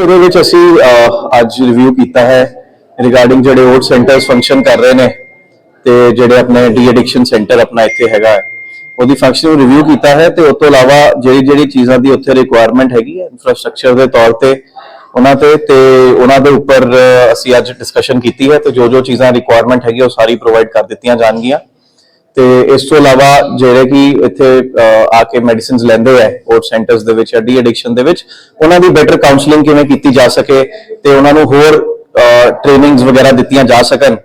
ਉਹਦੇ ਵਿੱਚ ਅਸੀਂ ਅਹ, ਅੱਜ ਰਿਵਿਊ ਕੀਤਾ ਹੈ ਰਿਗਾਰਡਿੰਗ ਜਿਹੜੇ ਓਟ ਸੈਂਟਰਸ ਫੰਕਸ਼ਨ ਕਰ ਰਹੇ ਨੇ ਤੇ ਜਿਹੜੇ ਆਪਣੇ ਡੀ ਐਡਿਕਸ਼ਨ ਸੈਂਟਰ ਆਪਣਾ ਇੱਥੇ ਹੈਗਾ ਹੈ। ਉਹਦੀ ਫੰਕਸ਼ਨ ਨੂੰ ਰਿਵਿਊ ਕੀਤਾ ਹੈ ਤੇ ਉਸ ਤੋਂ ਇਲਾਵਾ ਜਿਹੜੀ ਜਿਹੜੀ ਚੀਜ਼ਾਂ ਦੀ ਉੱਥੇ ਰਿਕੁਆਇਰਮੈਂਟ ਹੈਗੀ ਹੈ ਇਨਫਰਾਸਟ੍ਰਕਚਰ ਦੇ ਤੌਰ ਤੇ ਉਹਨਾਂ ਤੇ ਤੇ ਉਹਨਾਂ ਦੇ ਉੱਪਰ ਅਸੀਂ ਅੱਜ ਡਿਸਕਸ਼ਨ ਕੀਤੀ ਹੈ ਤੇ ਜੋ ਜੋ ਚੀਜ਼ਾਂ ਰਿਕੁਆਇਰਮੈਂਟ ਹੈਗੀ ਉਹ ਸਾਰੀ ਪ੍ਰੋਵਾਈਡ ਕਰ ਦਿੱਤੀਆਂ ਜਾਣਗੀਆਂ। ਤੇ ਇਸ ਤੋਂ ਇਲਾਵਾ ਜਿਹੜੇ ਕਿ ਇੱਥੇ ਆ ਕੇ ਮੈਡੀਸਿਨਸ ਲੈਂਦੇ ਆ ਓਟ ਸੈਂਟਰਸ ਦੇ ਵਿੱਚ ਡੀ ਐਡਿਕਸ਼ਨ ਦੇ ਵਿੱਚ, ਉਹਨਾਂ ਦੀ ਬੈਟਰ ਕਾਉਂਸਲਿੰਗ ਕਿਵੇਂ ਕੀਤੀ ਜਾ ਸਕੇ ਤੇ ਉਹਨਾਂ ਨੂੰ ਹੋਰ ਟ੍ਰੇਨਿੰਗਸ ਵਗੈਰਾ ਦਿੱਤੀਆਂ ਜਾ ਸਕਣ।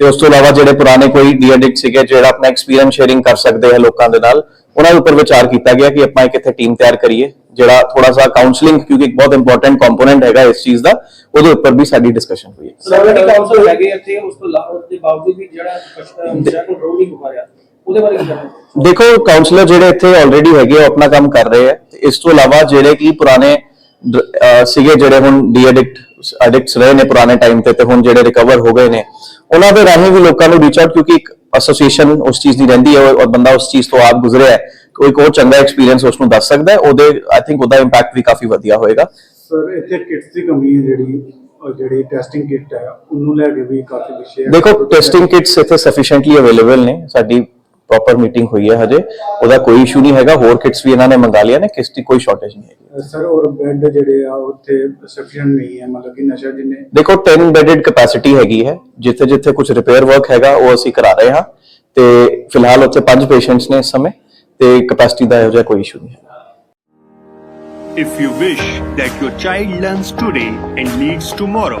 ਤੇ ਉਸ ਤੋਂ ਇਲਾਵਾ ਜਿਹੜੇ ਪੁਰਾਣੇ ਕੋਈ ਡੀ ਐਡਿਕਟ ਸੀਗੇ ਜਿਹੜਾ ਆਪਣਾ ਐਕਸਪੀਰੀਅੰਸ ਸ਼ੇਅਰਿੰਗ ਕਰ ਸਕਦੇ ਆ ਲੋਕਾਂ ਦੇ ਨਾਲ ਉਹਨਾਂ ਦੇ ਉੱਪਰ ਵਿਚਾਰ ਕੀਤਾ ਗਿਆ ਕਿ ਆਪਾਂ ਇੱਕ ਇੱਥੇ ਟੀਮ ਤਿਆਰ ਕਰੀਏ ਜਿਹੜਾ ਥੋੜਾ ਸਾ ਕਾਉਂਸਲਿੰਗ ਕਿਉਂਕਿ ਇੱਕ ਬਹੁਤ ਇੰਪੋਰਟੈਂਟ ਕੰਪੋਨੈਂਟ ਹੈਗਾ ਇਸ ਚੀਜ਼ ਦਾ ਉਹਦੇ ਉੱਪਰ ਵੀ ਸਾਡੀ ਡਿਸਕਸ਼ਨ ਹੋਈ ਹੈ। ਸੈਕਟਰੀ ਕਾਉਂਸਲ ਹੈਗੇ ਇੱਥੇ ਉਸ ਤੋਂ ਇਲਾਵਾ ਦੇ ਬਾਵਜੂਦ ਵੀ ਜਿਹੜਾ ਜਿਹੜਾ ਕੰਟਰੋਲ ਨਹੀਂ ਹੋ ਰਿਹਾ ਉਹਦੇ ਬਾਰੇ ਕੀ ਕਹਿਣਾ ਦੇਖੋ ਕਾਉਂਸਲਰ ਜਿਹੜੇ ਇੱਥੇ ਆਲਰੇਡੀ ਹੈਗੇ ਉਹ ਆਪਣਾ ਕੰਮ ਕਰ ਰਹੇ ਆ ਇਸ ਤੋਂ ਇਲਾਵਾ ਜਿਹੜੇ ਕੀ ਪੁਰਾਣੇ ਸੀਗੇ ਜਿਹੜੇ ਹੁਣ ਡੀ ਐਡਿਕਟ ਐਡਿਕਟਸ ਰਹੇ ਨੇ ਪੁਰਾਣੇ ਟਾਈਮ ਤੇ ਤੇ ਹੁਣ ਜਿਹੜੇ ਰਿਕਵਰ ਹੋ ਗਏ ਨੇ ਉਹਨਾਂ ਦੇ ਰਾਹੀਂ ਵੀ ਲੋਕਾਂ ਨੂੰ ਰੀਚ ਆਊਟ ਕਿਉਂਕਿ ਇੱਕ ਐਸੋਸੀਏਸ਼ਨ ਉਸ ਚੀਜ਼ ਦੀ ਰਹਿੰਦੀ ਹੈ ਔਰ ਬੰਦਾ ਉਸ ਚੀਜ਼ ਤੋਂ ਆਪ ਗੁਜ਼ਰਿਆ ਹੈ। ਕੋਈ ਕੋਈ ਚੰਗਾ ਐਕਸਪੀਰੀਅੰਸ ਉਸ ਨੂੰ ਦੱਸ ਸਕਦਾ ਹੈ। ਉਹਦੇ ਆਈ ਥਿੰਕ ਉਹਦਾ ਇੰਪੈਕਟ ਵੀ ਕਾਫੀ ਵਧੀਆ ਹੋਏਗਾ। ਸਰ ਇੱਥੇ ਕਿਟਸ ਦੀ ਕਮੀ ਹੈ ਜਿਹੜੀ ਜਿਹੜੀ ਟੈਸਟਿੰਗ ਕਿਟ ਹੈ ਉਹਨੂੰ ਲੈ ਕੇ ਵੀ ਕਾਫੀ ਵਿਸ਼ੇ ਦੇਖੋ ਟੈਸਟਿੰਗ ਕਿਟਸ ਇੱਥੇ ਸਫੀਸ਼ੀਐਂਟਲੀ ਅਵੇਲੇਬਲ ਨੇ। ਸਾਡੀ ਪ੍ਰੋਪਰ ਮੀਟਿੰਗ ਹੋਈ ਹੈ ਹਜੇ। ਉਹਦਾ ਕੋਈ ਇਸ਼ੂ ਨਹੀਂ ਹੈਗਾ। ਹੋਰ ਕਿਟਸ ਵੀ ਇਹਨਾਂ ਨੇ ਮੰਗਾ ਲਿਆ ਨੇ। ਕਿਸ ਦੀ ਕੋਈ ਸ਼ਾਰਟੇਜ ਨਹੀਂ ਹੈਗੀ। ਸਰ ਔਰ ਬੈੱਡ ਜਿਹੜੇ ਆ ਉੱਥੇ ਸਫੀਸ਼ੀਐਂਟ ਨਹੀਂ ਹੈ। ਮਤਲਬ ਕਿ ਨਸ਼ਾ ਜਿੰਨੇ ਦੇਖੋ 10 ਬੈਡਡ ਕੈਪੈਸਿਟੀ ਹੈਗੀ ਹੈ। ਜਿੱਥੇ ਜਿੱਥੇ ਕੁਝ ਰਿਪੇਅਰ ਵਰਕ ਹੈਗਾ ਉਹ ਅਸੀਂ ਕਰਾ ਰਹੇ ਹਾਂ। ਤੇ ਫਿਲਹਾਲ ਉੱਥੇ 5 ਪੇਸ਼ੈਂਟਸ ਨੇ ਇਸ ਸਮੇਂ। ਤੇ ਕੈਪੈਸਿਟੀ ਦਾ ਇਹੋ ਜਿਹਾ ਕੋਈ ਇਸ਼ੂ ਨਹੀਂ ਹੈ If you wish that your child learns today and leads tomorrow,